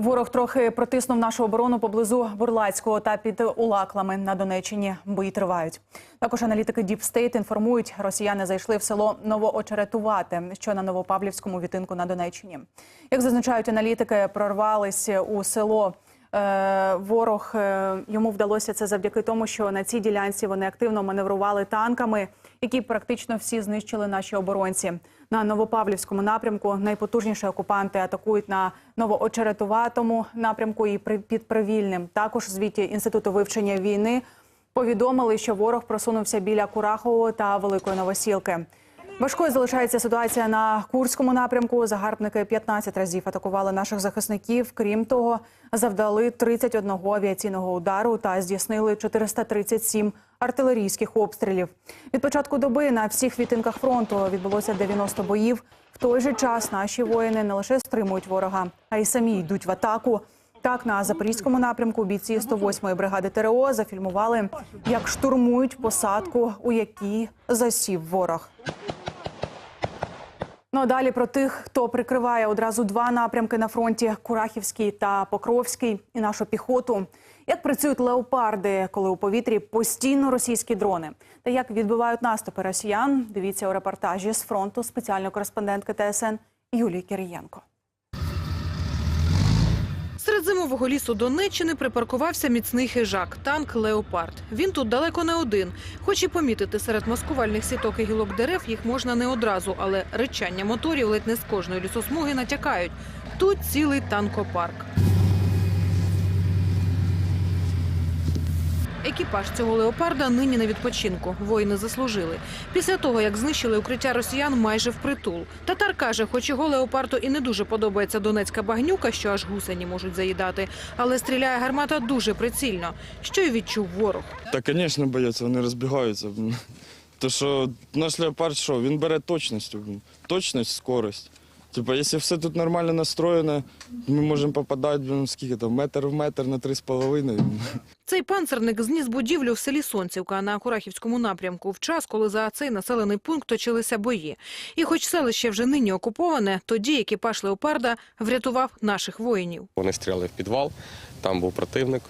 Ворог трохи протиснув нашу оборону поблизу Бурлацького та під Улаклами на Донеччині. Бої тривають. Також аналітики State інформують, росіяни зайшли в село Новоочеретувати, що на Новопавлівському вітинку на Донеччині. Як зазначають аналітики, прорвались у село. Е, Ворог е, йому вдалося це завдяки тому, що на цій ділянці вони активно маневрували танками, які практично всі знищили наші оборонці. На Новопавлівському напрямку найпотужніші окупанти атакують на Новоочеретуватому напрямку і під Привільним. Також в звіті інституту вивчення війни повідомили, що ворог просунувся біля Курахового та Великої Новосілки. Важкою залишається ситуація на Курському напрямку. Загарбники 15 разів атакували наших захисників. Крім того, завдали 31 авіаційного удару та здійснили 437 артилерійських обстрілів. Від початку доби на всіх відтинках фронту відбулося 90 боїв. В той же час наші воїни не лише стримують ворога, а й самі йдуть в атаку. Так, на запорізькому напрямку бійці 108-ї бригади ТРО зафільмували, як штурмують посадку, у якій засів ворог. Ну а далі про тих, хто прикриває одразу два напрямки на фронті: Курахівський та Покровський, і нашу піхоту. Як працюють леопарди, коли у повітрі постійно російські дрони, та як відбивають наступи росіян? Дивіться у репортажі з фронту спеціальної кореспондентки ТСН Юлії Кирієнко. Серед зимового лісу Донеччини припаркувався міцний хижак – танк «Леопард». Він тут далеко не один. Хоч і помітити серед маскувальних сіток і гілок дерев їх можна не одразу, але речання моторів ледь не з кожної лісосмуги натякають. Тут цілий танкопарк. Екіпаж цього леопарда нині на відпочинку. Воїни заслужили. Після того, як знищили укриття росіян майже впритул. Татар каже, хоч його леопарду і не дуже подобається донецька багнюка, що аж гусені можуть заїдати, але стріляє гармата дуже прицільно. Що й відчув ворог. Та, звісно, бояться, вони розбігаються. То що наш леопард, що він бере точністю. Точність, скорость. Типа, якщо все тут нормально настроєно, ми можемо попадати блін, скільки там, метр в метр на три з половиною. Цей панцерник зніс будівлю в селі Сонцівка на Курахівському напрямку в час, коли за цей населений пункт точилися бої. І хоч селище вже нині окуповане, тоді екіпаж леопарда врятував наших воїнів. Вони стріляли в підвал, там був противник,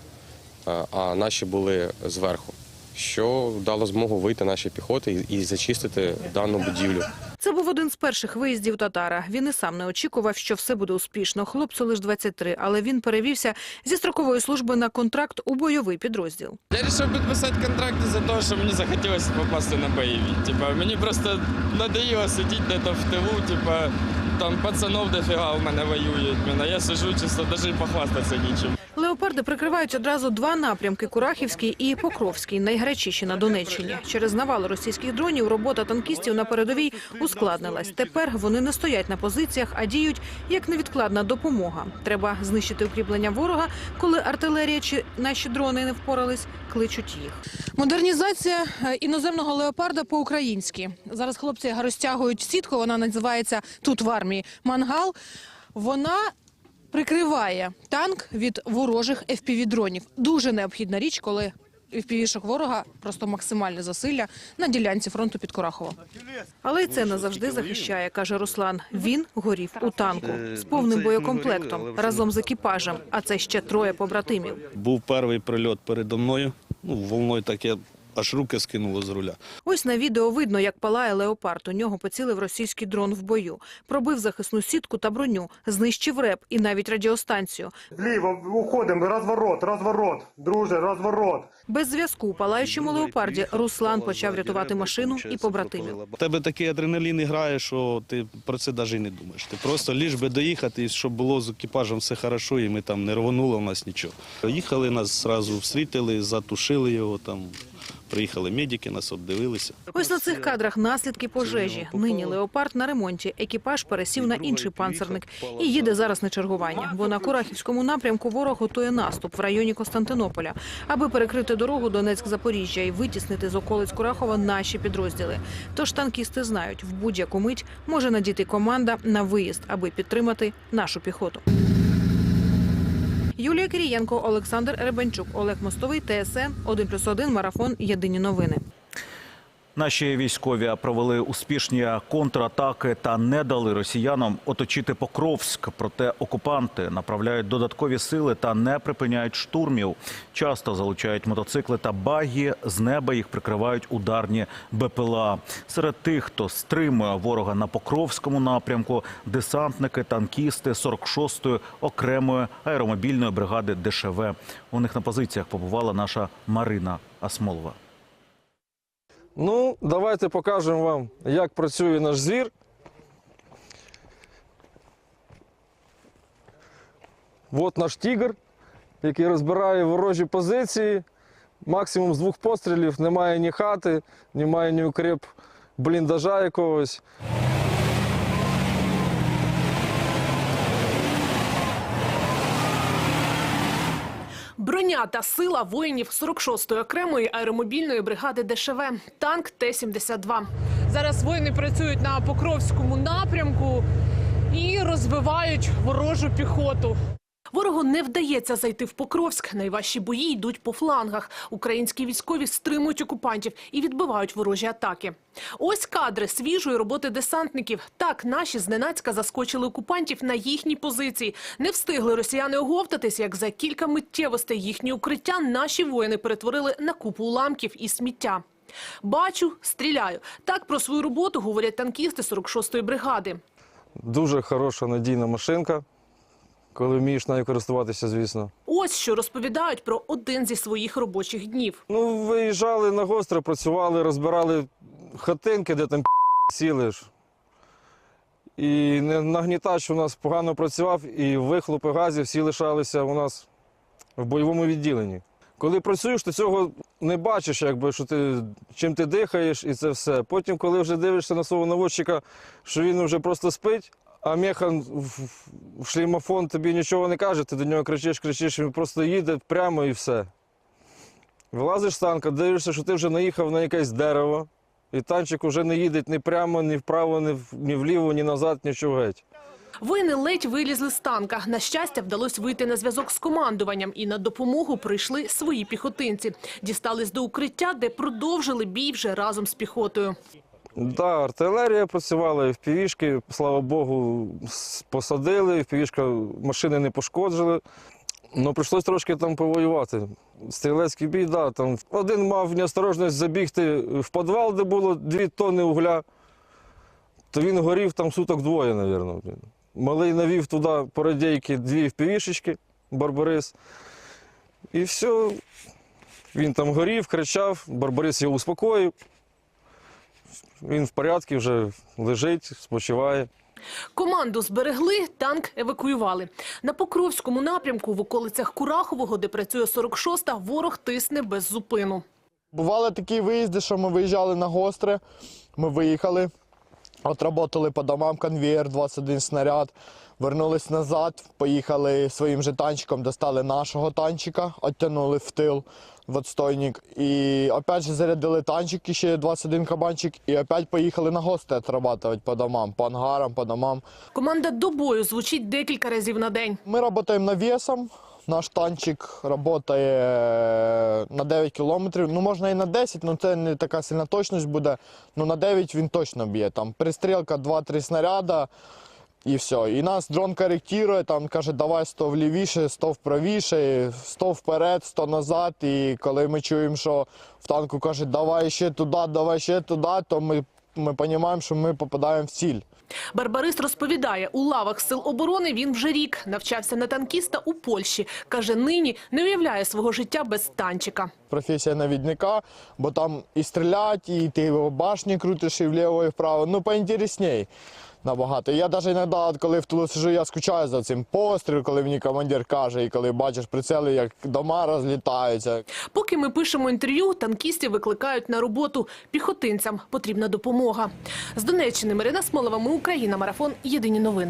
а- наші були зверху, що дало змогу вийти нашій піхоті і і зачистити дану будівлю. Це був один з перших виїздів татара. Він і сам не очікував, що все буде успішно. Хлопцю лише 23, але він перевівся зі строкової служби на контракт у бойовий підрозділ. Я вирішив підписати контракт за те, що мені захотілося попасти на бойові. Типа, мені просто надоїло сидіти десь в тилу, типа, там пацанов дофіга в мене воюють. Блін, я сижу чисто, навіть похвастатися нічим. Леопарди прикривають одразу два напрямки – Курахівський і Покровський, найгарячіші на Донеччині. Через навали російських дронів робота танкістів на передовій ускладнилась. Тепер вони не стоять на позиціях, а діють як невідкладна допомога. Треба знищити укріплення ворога, коли артилерія чи наші дрони не впорались, кличуть їх. Модернізація е, іноземного леопарда по-українськи. Зараз хлопці розтягують сітку, вона називається тут в армії мангал. Вона прикриває танк від ворожих FPV-дронів. Дуже необхідна річ, коли FPV-шок ворога просто максимальне засилля на ділянці фронту під Курахово. Але й це не завжди захищає, каже Руслан. Він горів у танку з повним боєкомплектом разом з екіпажем. А це ще троє побратимів. Був перший прильот передо мною. Ну, волною так я аж руки скинуло з руля. Ось на відео видно, як палає леопард. У нього поцілив російський дрон в бою. Пробив захисну сітку та броню, знищив реп і навіть радіостанцію. Зліво уходимо, розворот, розворот, друже, розворот. Без зв'язку у палаючому леопарді Руслан почав рятувати машину і побратимів. У тебе такий адреналін грає, що ти про це навіть і не думаєш. Ти просто ліж би доїхати, щоб було з екіпажем все хорошо, і ми там не рвонуло в нас нічого. Їхали, нас зразу встрітили, затушили його там. Приїхали медики, нас обдивилися. Ось на цих кадрах наслідки пожежі. Нині леопард на ремонті. Екіпаж пересів на інший панцерник і їде зараз на чергування. Бо на Курахівському напрямку ворог готує наступ в районі Константинополя, аби перекрити дорогу Донецьк-Запоріжжя і витіснити з околиць Курахова наші підрозділи. Тож танкісти знають, в будь-яку мить може надійти команда на виїзд, аби підтримати нашу піхоту. Юлія Кирієнко, Олександр Ребенчук, Олег Мостовий, ТСН 1+,1, Марафон. Єдині новини. Наші військові провели успішні контратаки та не дали росіянам оточити Покровськ. Проте окупанти направляють додаткові сили та не припиняють штурмів. Часто залучають мотоцикли та багі. З неба їх прикривають ударні БПЛА. Серед тих, хто стримує ворога на Покровському напрямку, десантники, танкісти 46-ї окремої аеромобільної бригади ДШВ. У них на позиціях побувала наша Марина Асмолова. Ну, давайте покажемо вам, як працює наш звір. От наш тігр, який розбирає ворожі позиції. Максимум з двох пострілів, немає ні хати, немає ні укріп бліндажа якогось. Броня та сила воїнів 46-ї окремої аеромобільної бригади ДШВ. Танк Т-72. Зараз воїни працюють на Покровському напрямку і розвивають ворожу піхоту. Ворогу не вдається зайти в Покровськ. Найважчі бої йдуть по флангах. Українські військові стримують окупантів і відбивають ворожі атаки. Ось кадри свіжої роботи десантників. Так, наші зненацька заскочили окупантів на їхні позиції. Не встигли росіяни оговтатись, як за кілька миттєвостей їхні укриття наші воїни перетворили на купу уламків і сміття. Бачу, стріляю. Так про свою роботу говорять танкісти 46-ї бригади. Дуже хороша надійна машинка, коли вмієш нею користуватися, звісно. Ось що розповідають про один зі своїх робочих днів. Ну, виїжджали на гостро, працювали, розбирали хатинки, де там сіли ж. І нагнітач у нас погано працював, і вихлопи газів всі лишалися у нас в бойовому відділенні. Коли працюєш, ти цього не бачиш, якби, що ти, чим ти дихаєш, і це все. Потім, коли вже дивишся на свого наводчика, що він вже просто спить, а механ в, шлімофон тобі нічого не каже, ти до нього кричиш, кричиш, він просто їде прямо і все. Вилазиш з танка, дивишся, що ти вже наїхав на якесь дерево, і танчик вже не їде ні прямо, ні вправо, ні, в- ні вліво, ні назад, нічого геть. Воїни ледь вилізли з танка. На щастя, вдалося вийти на зв'язок з командуванням, і на допомогу прийшли свої піхотинці. Дістались до укриття, де продовжили бій вже разом з піхотою. Да, артилерія працювала, і впівішки, слава Богу, посадили, впівішка машини не пошкоджили. Ну, прийшлось трошки там повоювати. Стрілецький бій, да, там один мав неосторожність забігти в підвал, де було дві тонни угля, то він горів там суток двоє, мабуть. Малий навів туди по радійки дві впівішечки, Барбарис. І все. Він там горів, кричав, Барбарис його успокоїв. Він в порядку вже лежить, спочиває. Команду зберегли, танк евакуювали. На Покровському напрямку в околицях Курахового, де працює 46-та, ворог тисне без зупину. Бували такі виїзди, що ми виїжджали на гостре, ми виїхали, отработали по домам конвейер, 21 снаряд, вернулись назад, поїхали своїм же танчиком, достали нашого танчика, оттянули в тил в отстойник. І опять же зарядили танчик, ще 21 кабанчик, і опять поїхали на гостре отрабатывать по домам, по ангарам, по домам. Команда до бою звучить декілька разів на день. Мы работаем навесом. Наш танчик працює на 9 кілометрів. Ну, можна і на 10, але це не така сильна точність буде. Ну, на 9 він точно б'є. Там пристрілка 2-3 снаряда і все. І нас дрон коректує, там каже, давай 100 влівіше, 100 вправіше, 100 вперед, 100 назад. І коли ми чуємо, що в танку каже, давай ще туди, давай ще туди, то ми, ми розуміємо, що ми попадаємо в ціль. Барбарист розповідає, у лавах сил оборони він вже рік навчався на танкіста у Польщі. Каже, нині не уявляє свого життя без танчика. професія навідника, бо там і стрілять, і ти його башні крутиш і вліво, і вправо. Ну, поінтересней набагато. Я навіть іноді, коли в тулу сижу, я скучаю за цим пострілом, коли мені командир каже, і коли бачиш прицели, як дома розлітаються. Поки ми пишемо інтерв'ю, танкістів викликають на роботу. Піхотинцям потрібна допомога. З Донеччини Марина Смолова, ми Україна, марафон. Єдині новини.